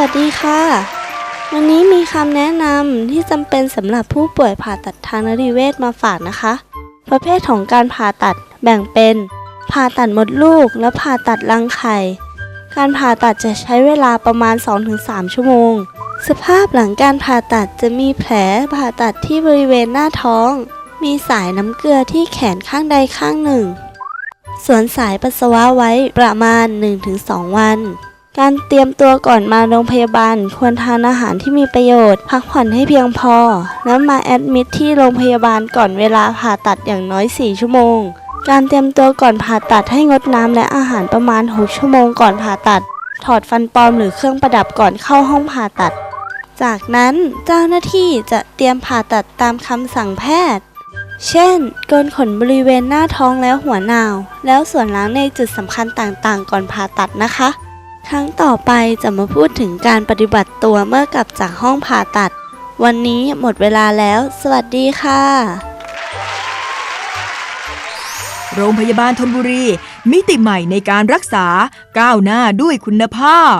วัสดีค่ะ วันนี้มีคำแนะนำที่จำเป็นสำหรับผู้ป่วยผ่าตัดทางนรีเวชมาฝากนะคะ ประเภทของการผ่าตัดแบ่งเป็น ผ่าตัดมดลูกและผ่าตัดรังไข่ การผ่าตัดจะใช้เวลาประมาณ 2-3 ชั่วโมง สภาพหลังการผ่าตัดจะมีแผลผ่าตัดที่บริเวณหน้าท้อง มีสายน้ำเกลือที่แขนข้างใดข้างหนึ่ง สวนสายปัสสาวะไว้ประมาณ 1-2 วัน การเตรียมตัวก่อนมาโรงพยาบาล ควรทานอาหารที่มีประโยชน์ พักผ่อนให้เพียงพอ แล้วมาแอดมิดที่โรงพยาบาลก่อนเวลาผ่าตัดอย่างน้อย 4 ชั่วโมง การเตรียมตัวก่อนผ่าตัดให้งดน้ำและอาหารประมาณ 6 ชั่วโมงก่อนผ่าตัด ถอดฟันปลอมหรือเครื่องประดับก่อนเข้าห้องผ่าตัด จากนั้นเจ้าหน้าที่จะเตรียมผ่าตัดตามคำสั่งแพทย์ เช่นโกนขนบริเวณหน้าท้องแล้วหัวนาว แล้วส่วนล้างในจุดสำคัญต่างๆ ก่อนผ่าตัดนะคะ ครั้งต่อไปจะมาพูดถึงการปฏิบัติตัวเมื่อกลับจากห้องผ่าตัด วันนี้หมดเวลาแล้ว สวัสดีค่ะ โรงพยาบาลธนบุรี มิติใหม่ในการรักษาก้าวหน้าด้วยคุณภาพ